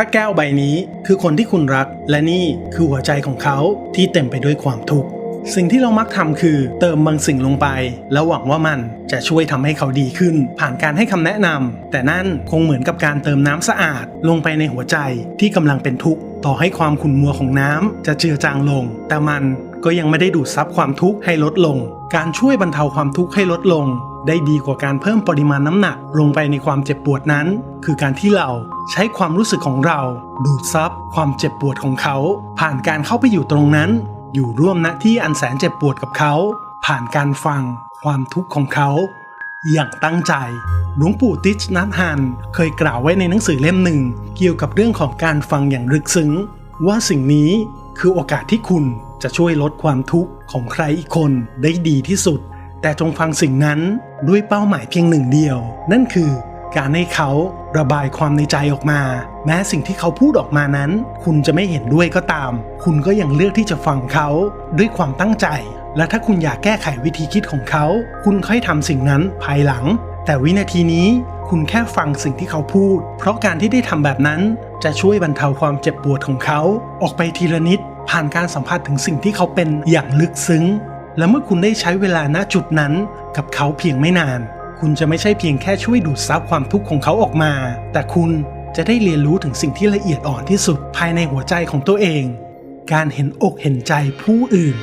ถ้าแก้วใบนี้คือคนที่คุณรัก และนี่คือหัวใจของเขาที่เต็มไปด้วยความทุกข์สิ่งที่เรามักทำคือเติมบางสิ่งลงไป แล้วหวังว่ามันจะช่วยทำให้เขาดีขึ้น ผ่านการให้คำแนะนำแต่นั่นคงเหมือนกับการเติมน้ำสะอาด ลงไปในหัวใจที่กำลังเป็นทุกข์ต่อให้ความขุ่นมัวของน้ำจะเจือจางลง แต่มันก็ยังไม่ได้ดูดซับความทุกข์ให้ลดลง การช่วยบรรเทาความทุกข์ให้ลดลง ได้ดีกว่าการเพิ่มปริมาณน้ำหนักลงไปในความเจ็บปวดนั้น คือการที่เราใช้ความรู้สึกของเรา ดูดซับความเจ็บปวดของเขา ผ่านการเข้าไปอยู่ตรงนั้น อยู่ร่วมณที่อันแสนเจ็บปวดกับเขา ผ่านการฟังความทุกข์ของเขา อย่างตั้งใจหลวงปู่ติชนัทฮันเคยกล่าวไว้ในหนังสือเล่มหนึ่ง เกี่ยวกับเรื่องของการฟังอย่างลึกซึ้ง ว่าสิ่งนี้คือโอกาสที่คุณจะช่วยลดความทุกข์ของใครอีกคนได้ดีที่สุด แต่จงฟังสิ่งนั้นด้วยเป้าหมายเพียงหนึ่งเดียว นั่นคือการให้เขาระบายความในใจออกมา แม้สิ่งที่เขาพูดออกมานั้น คุณจะไม่เห็นด้วยก็ตาม คุณก็ยังเลือกที่จะฟังเขาด้วยความตั้งใจ และถ้าคุณอยากแก้ไขวิธีคิดของเขา คุณค่อยทำสิ่งนั้นภายหลัง แต่วินาทีนี้คุณแค่ฟังสิ่งที่เขาพูด เพราะการที่ได้ทำแบบนั้นจะช่วยบรรเทาความเจ็บปวดของเขา ออกไปทีละนิดผ่านการสัมผัสถึงสิ่งที่เขาเป็นอย่างลึกซึ้ง และเมื่อคุณได้ใช้เวลาณจุดนั้น กับเขาเพียงไม่นาน คุณจะไม่ใช่เพียงแค่ช่วยดูดซับความทุกข์ของเขาออกมา แต่คุณจะได้เรียนรู้ถึงสิ่งที่ละเอียดอ่อนที่สุดภายในหัวใจของตัวเอง การเห็นอกเห็นใจผู้อื่น